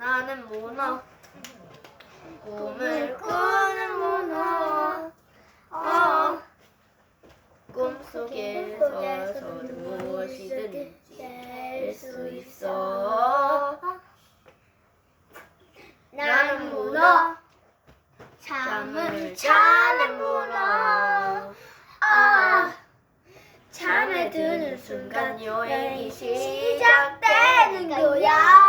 나는 문어. 꿈을 꾸는 문어. 어. 꿈속에서 무엇이든지 할수 있어. 나는 문어. 잠을 자는 문어. 아. 잠에 드는 순간 여행이 시작되는 거야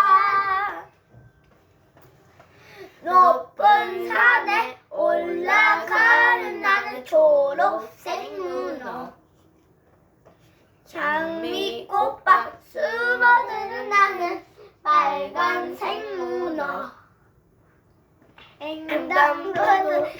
어 장미꽃밭 숨어드는 나는 빨간색 문어. 횡단보도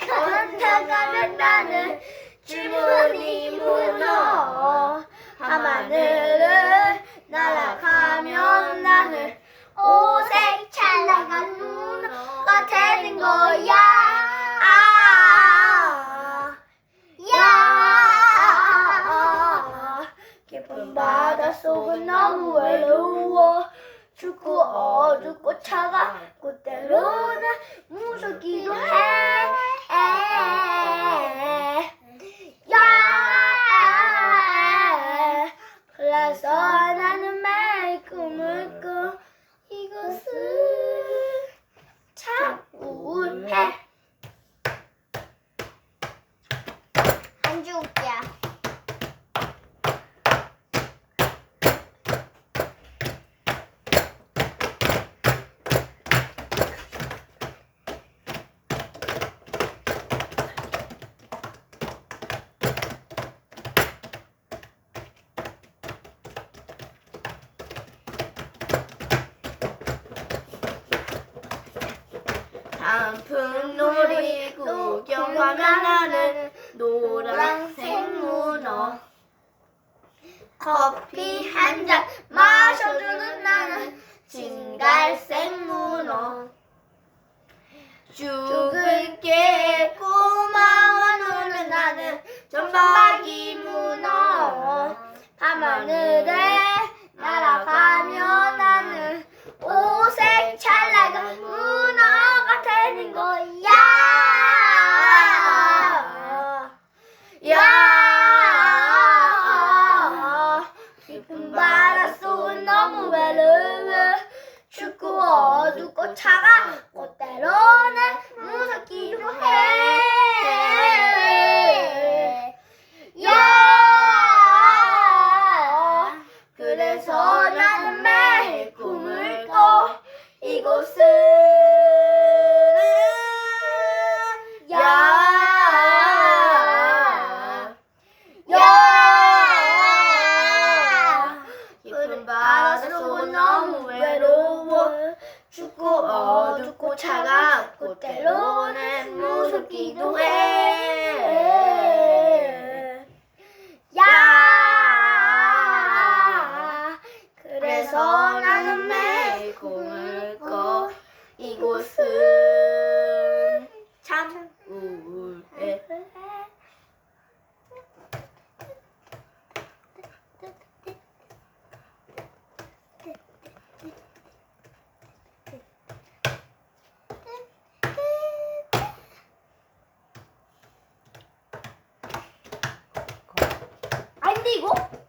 건너가면 나는 주머니 문어. 밤하늘을 날아가면 나는 오색 찬란한 문어가 되는 거야 아, 야 깊은 바닷 속은 너무 외로워 춥고 어둡고 차갑고 때로는 무섭기도 해 야! 그래서 나는 매일 꿈을 꿔 이것은 참 우울해 안 줄게 단풍 놀이 구경 가면 나는 노란색 문어. 커피 한 잔 마셔주는 나는 진갈색 문어. 죽을게 고마워 너는 나는 전박 어둡고 차갑고 때로는 무섭기도 해 야 그래서 나는 매일 꿈을 꿔 이곳은 야 야 깊은 바닷속은 너무 외로워 춥고 어둡고 차갑고 때로는 무섭기도 해. 야! 그래서 나는 매일 꿈을 꿔 이곳은 뭔데 이거?